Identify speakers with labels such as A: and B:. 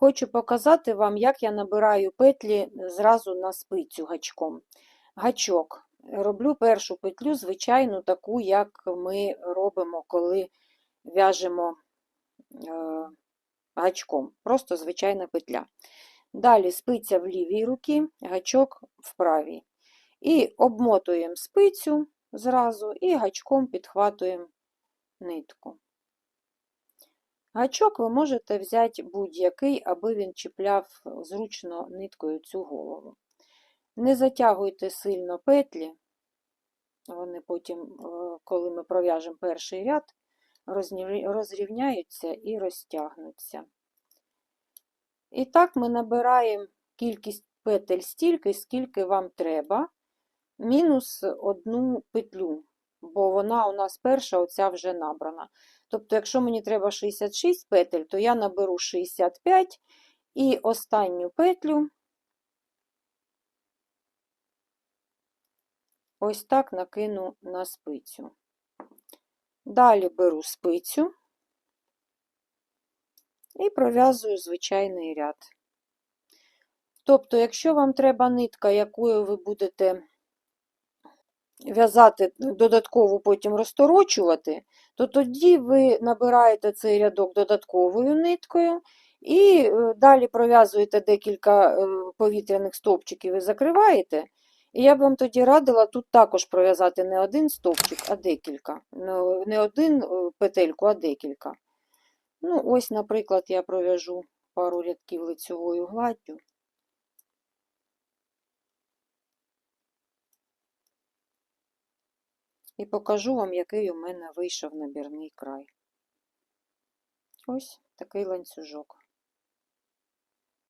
A: Хочу показати вам, як я набираю петлі зразу на спицю гачком. Гачок. Роблю першу петлю, звичайну, таку, як ми робимо, коли в'яжемо е, гачком. Просто звичайна петля. Далі спиця в лівій руці, гачок в правій. І обмотуємо спицю зразу і гачком підхватуємо нитку. Гачок ви можете взяти будь-який, аби він чіпляв зручно ниткою цю голову. Не затягуйте сильно петлі, вони потім, е, коли ми пров'яжемо перший ряд, розрівняються і розтягнуться. І так ми набираємо кількість петель стільки, скільки вам треба, мінус одну петлю, вона у нас перша, оця вже набрана. Тобто, якщо мені треба 66 петель, то я наберу 65 і останню петлю ось так накину на спицю. Далі беру спицю і пров'язую звичайний ряд. Тобто, якщо вам треба нитка, якою ви будете в'язати додатково потім розторочувати, то тоді ви набираєте цей рядок додатковою ниткою і е, далі пров'язуєте декілька е, повітряних стовпчиків і закриваєте. І я б вам тоді радила тут також пров'язати не один стовпчик, а декілька. Не- один е, петельку, а декілька. Ну, ось, наприклад, я пров'яжу пару рядків лицьовою гладдю. І покажу вам, який у мене вийшов набірний край. Ось такий ланцюжок.